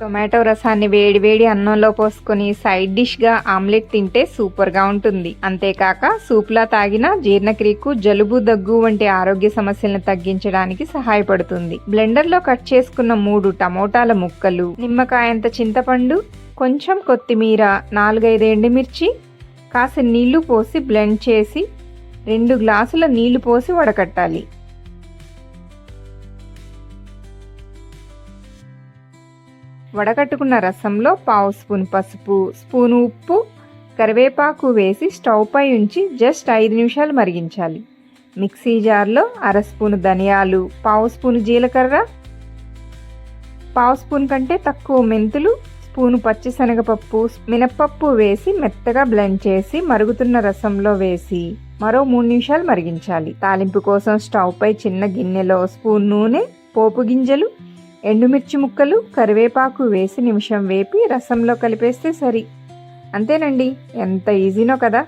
Tomato రసాన్ని వేడి వేడి అన్నంలో పోసుకొని సైడ్ డిష్గా ఆమ్లెట్ తింటే సూపర్గా ఉంటుంది. అంతేకాక సూప్లా తాగిన జీర్ణక్రియకు జలుబు దగ్గు వంటి ఆరోగ్య సమస్యలను తగ్గించడానికి సహాయపడుతుంది. బ్లెండర్లో కట్ చేసుకున్న మూడు టమోటాల ముక్కలు నిమ్మకాయంత చింతపండు కొంచెం కొత్తిమీర నాలుగైదు ఎండుమిర్చి కాసి నీళ్ళు పోసి బ్లెండ్ చేసి రెండు గ్లాసుల నీళ్ళు పోసి వడకట్టాలి. వడగట్టుకున్న రసంలో పావు స్పూన్ పసుపు స్పూను ఉప్పు కరివేపాకు వేసి స్టవ్ పై ఉంచి జస్ట్ ఐదు నిమిషాలు మరిగించాలి. మిక్సీ జార్లో అర స్పూను ధనియాలు పావు స్పూను జీలకర్ర పావు స్పూన్ కంటే తక్కువ మెంతులు స్పూను పచ్చిశనగపప్పు మినప్పప్పు వేసి మెత్తగా బ్లెండ్ చేసి మరుగుతున్న రసంలో వేసి మరో మూడు నిమిషాలు మరిగించాలి. తాలింపు కోసం స్టవ్ పై చిన్న గిన్నెలో స్పూన్ నూనె పోపు గింజలు ఎండుమిర్చి ముక్కలు కరివేపాకు వేసి నిమిషం వేపి రసంలో కలిపేస్తే సరి. అంతేనండి ఎంత ఈజీనో కదా.